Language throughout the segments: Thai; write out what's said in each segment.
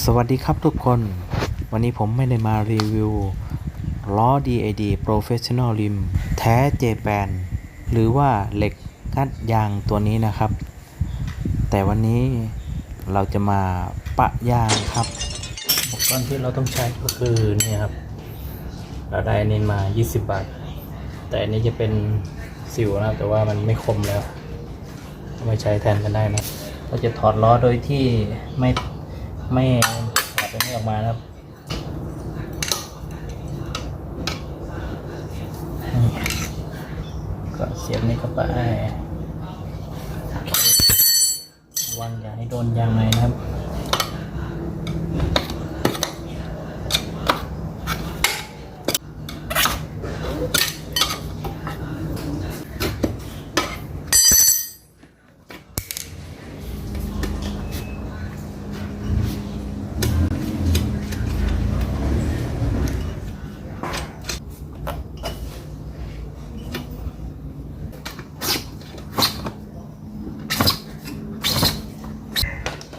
สวัสดีครับทุกคน วันนี้ผมไม่ได้มารีวิวล้อ DAD Professional Rim แท้เจแปนหรือว่าเหล็กงัดยางตัวนี้นะครับ แต่วันนี้เราจะมาปะยางครับอุปกรณ์ที่เราต้องใช้ก็คือนี่ครับ เราได้อันนี้มา 20 บาท แต่อันนี้จะเป็นสิวนะแต่ว่ามันไม่คมแล้วเอามาใช้แทนกันได้นะ เราจะถอดล้อโดยที่ไม่ ไม่ถอดตรงนี้ออกมานะครับก็เสียบนี่เข้าไปวางอย่าให้โดนยางในนะครับ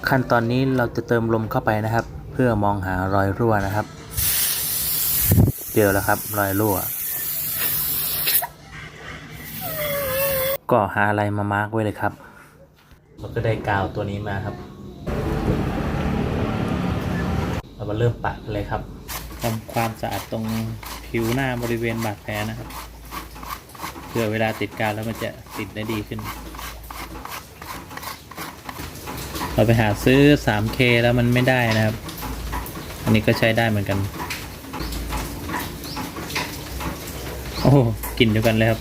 ขั้นตอนนี้เราจะเติมลมเข้าไปนะครับ เพื่อมองหารอยรั่วนะครับ เจอแล้วครับรอยรั่ว ก็หาอะไรมามาร์กไว้เลยครับเราก็ได้กาวตัวนี้มาครับ เรามาเริ่มปะเลยครับทำความสะอาดตรงผิวหน้าบริเวณบาดแผลนะครับเพื่อเวลาติดกาวแล้วมันจะติดได้ดีขึ้น เราไปหาซื้อ 3K แล้วมันไม่ได้นะครับ อันนี้ก็ใช้ได้เหมือนกัน โอ้กลิ่นเดียวกันเลยครับ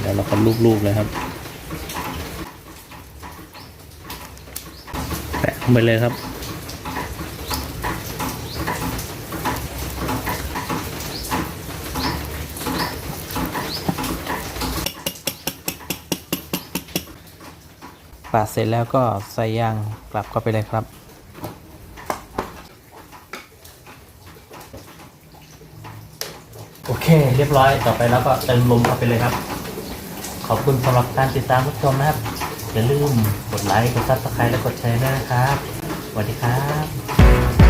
เดี๋ยวเราก็ลูบๆเลยครับแปะลงไปเลยครับ ปาดเสร็จแล้วก็ใส่ยางกลับเข้าไปเลยครับโอเค เรียบร้อยต่อไปแล้วก็เติมลมเข้าไปเลยครับ ขอบคุณสำหรับการติดตามรับชมนะครับอย่าลืมกดไลค์กดซับสไครต์และกดแชร์ด้วยนะครับสวัสดีครับ